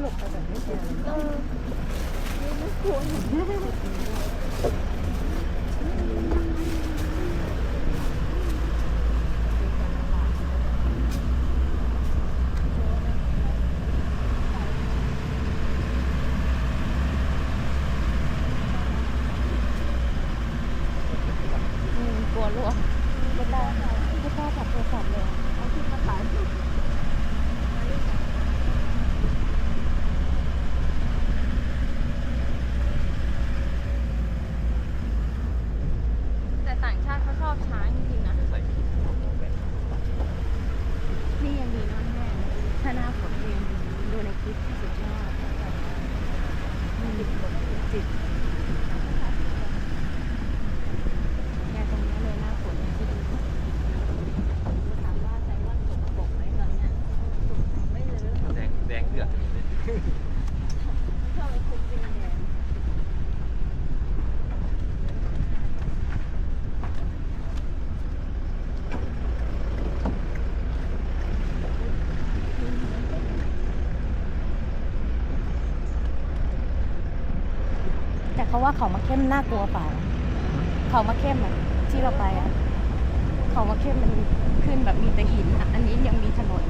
หลบไปแบบไม่เจอ เออ เพราะว่าเขามาเข้มน่ากลัวฝ่าเขามาเข้มอะที่เราไปอะเขามาเข้มมันขึ้นแบบมีแต่หินอะอันนี้ยังมีถนน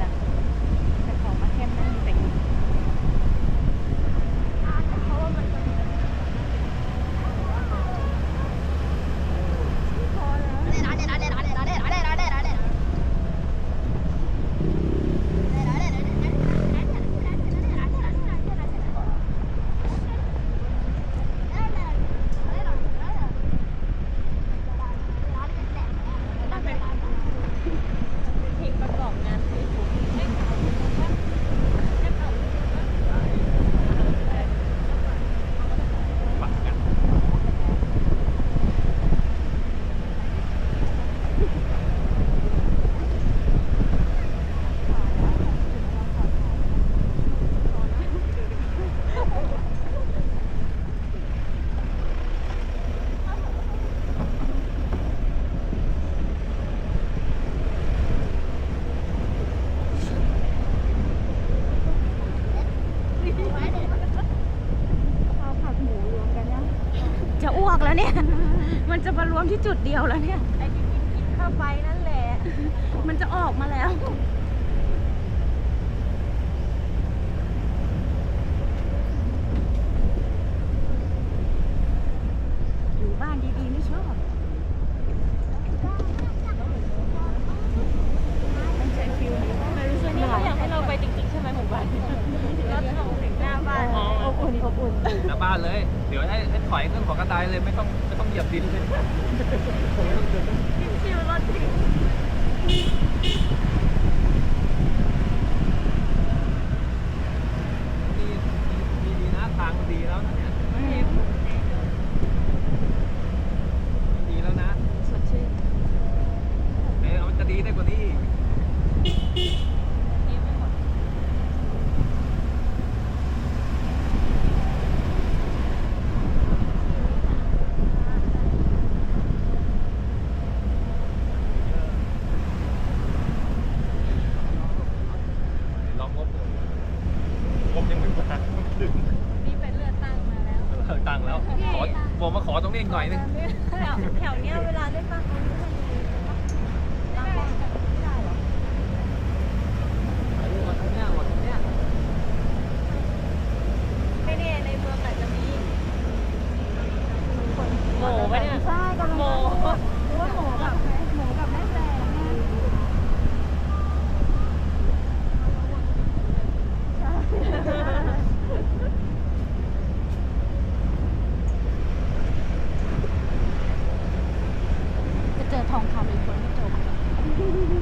มารวมที่จุดเดียวแล้วเนี่ย ไอ้ที่กินเข้าไปนั่นแหละ มันจะออกมาแล้ว หัวกระต่ายเลยไม่ต้องไม่ต้องเหยียบดินเลยชิวรถทิ้ดีดีนะทางดีแล้วนะเนี่ย ผมมาขอตรงนี้อีหน่อยนึงแถวเนี้ยเวลาเล่นบ้างเขาเยอะ ของคำีหรืคนไม่จบ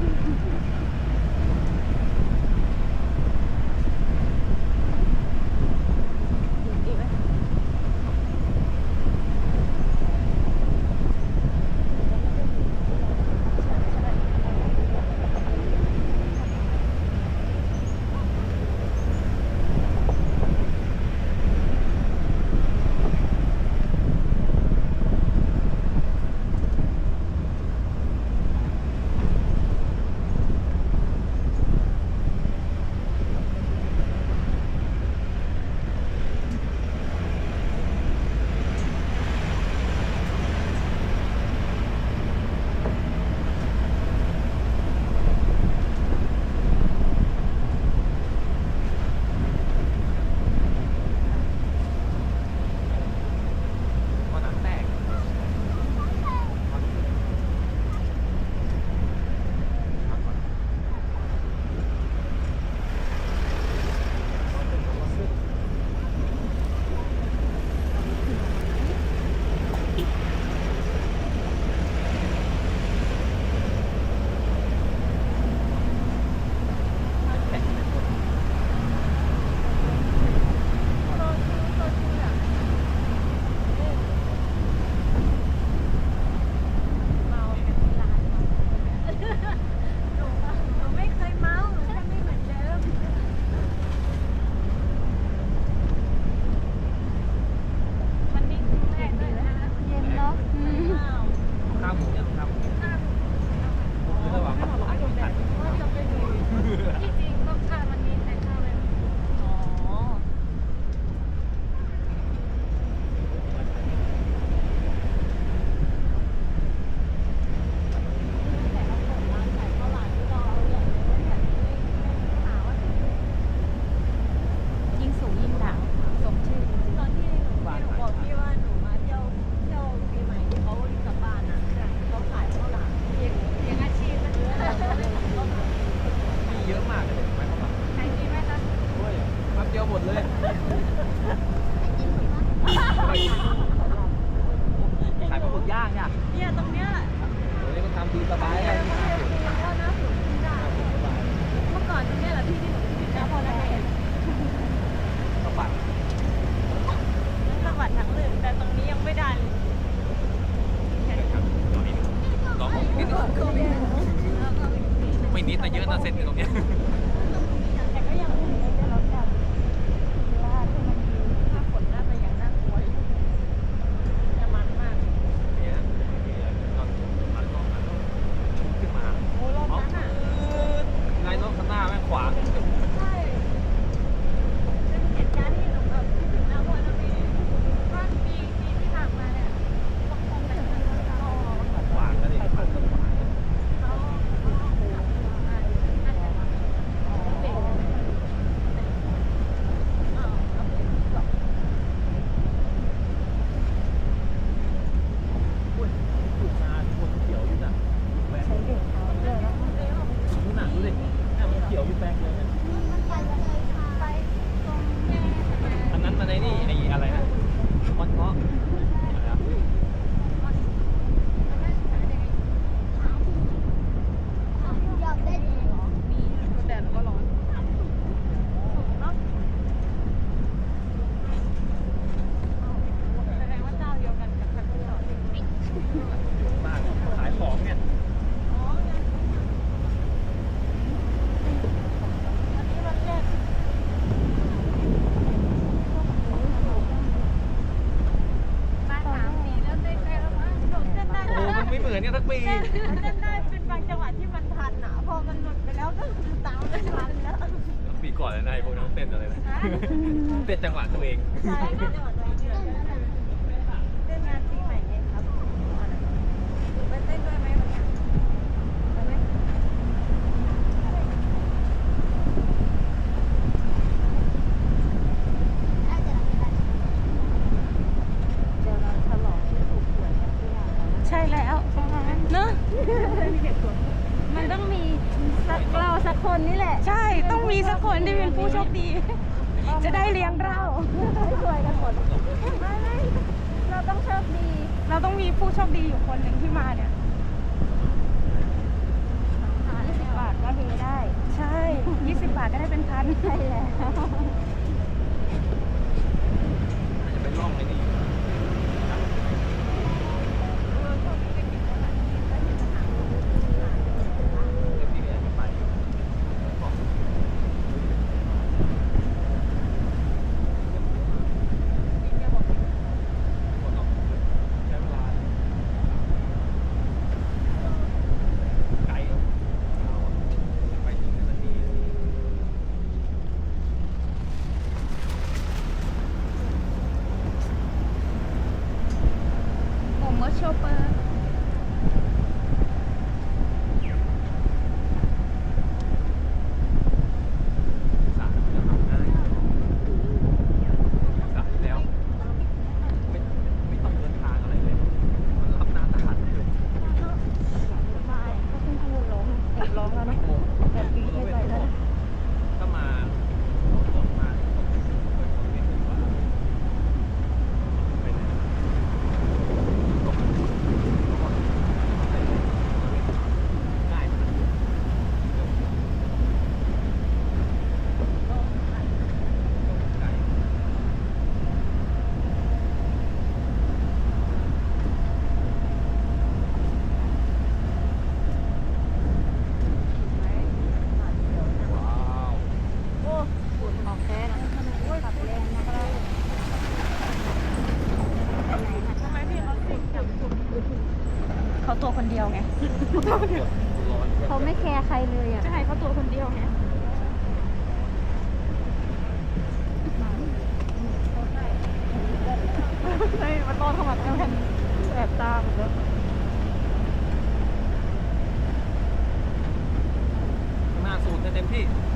สู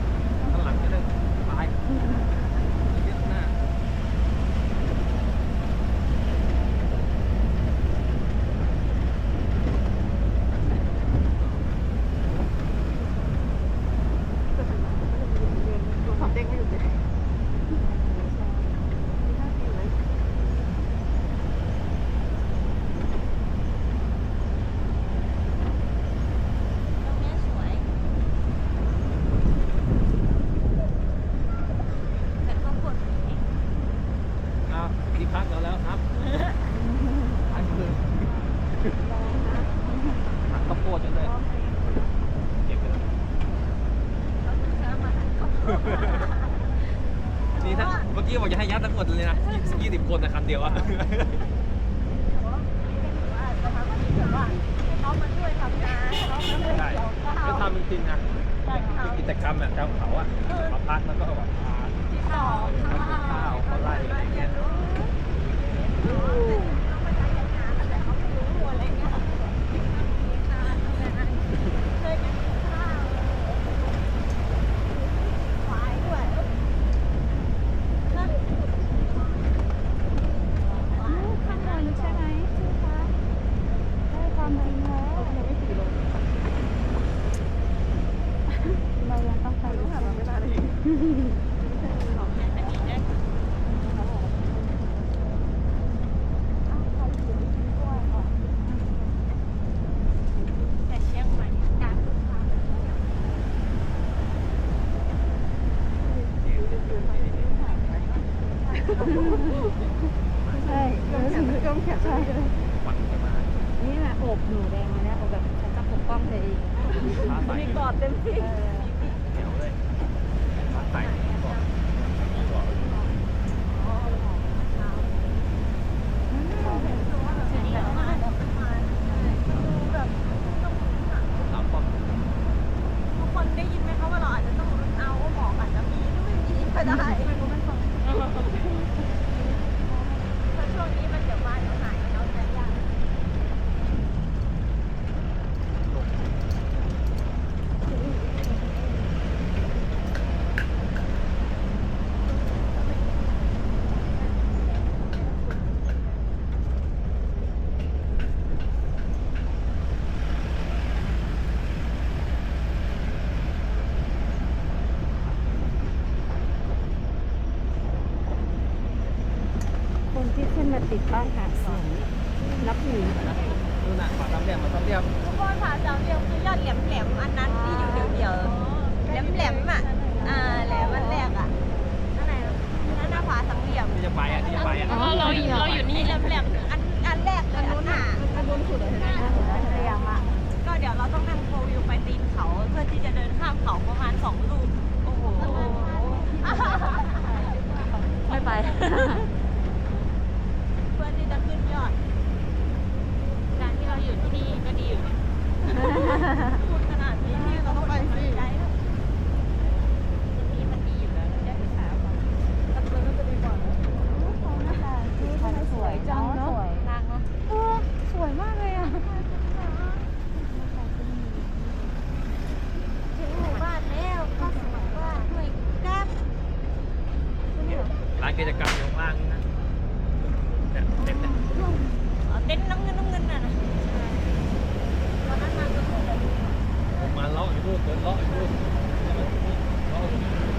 ครับอันคือหักข้าโพดจนงเลยเก็บเลยนี่ถ้าเมื่อกี้บอกจะให้ยัดทั้งหมดเลยนะยี่สิบคนนะคันเดียวอะใช่ก็ทำจริงนะเป็นกิจกรแบบชาวเขาอะมาพักแล้วก็แบบทานข้าวข้าวไร่อะไรเงี้ย Ooh. โอบหนูแดงมาเนี่ยโอบแบบฉันจะปกป้องเธอเองมีกอดเต็มที่ เหนียวเลยใส่ ติดบ้านหาดสองนับหนึ่ง กิจกรรมอยู่ข้างล่างนะเต็มเลยอ๋เต็นท์น้ำเงินน้ำเงินน่ะนะตอนนั้นมาก็พูดแบบนี้มาเลาะอีกรูปเดินเลาะอีกรูปเลาะอยู่รูป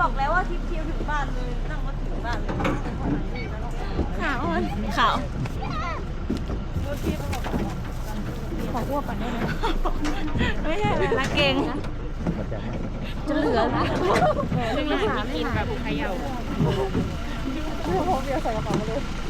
บอกแล้วว่าทิพย์เที่ยวถึงบ้านเลยนั่งรถถึงบ้านเลยขาวอ่อนขาวขออ้วกก่อนได้ไหมไม่ใช่ละเก่งนจะจะเหลือแล้วซึ่งเราหากินแบบเขย่าโอ้โหเหมือนมีสัญญาณ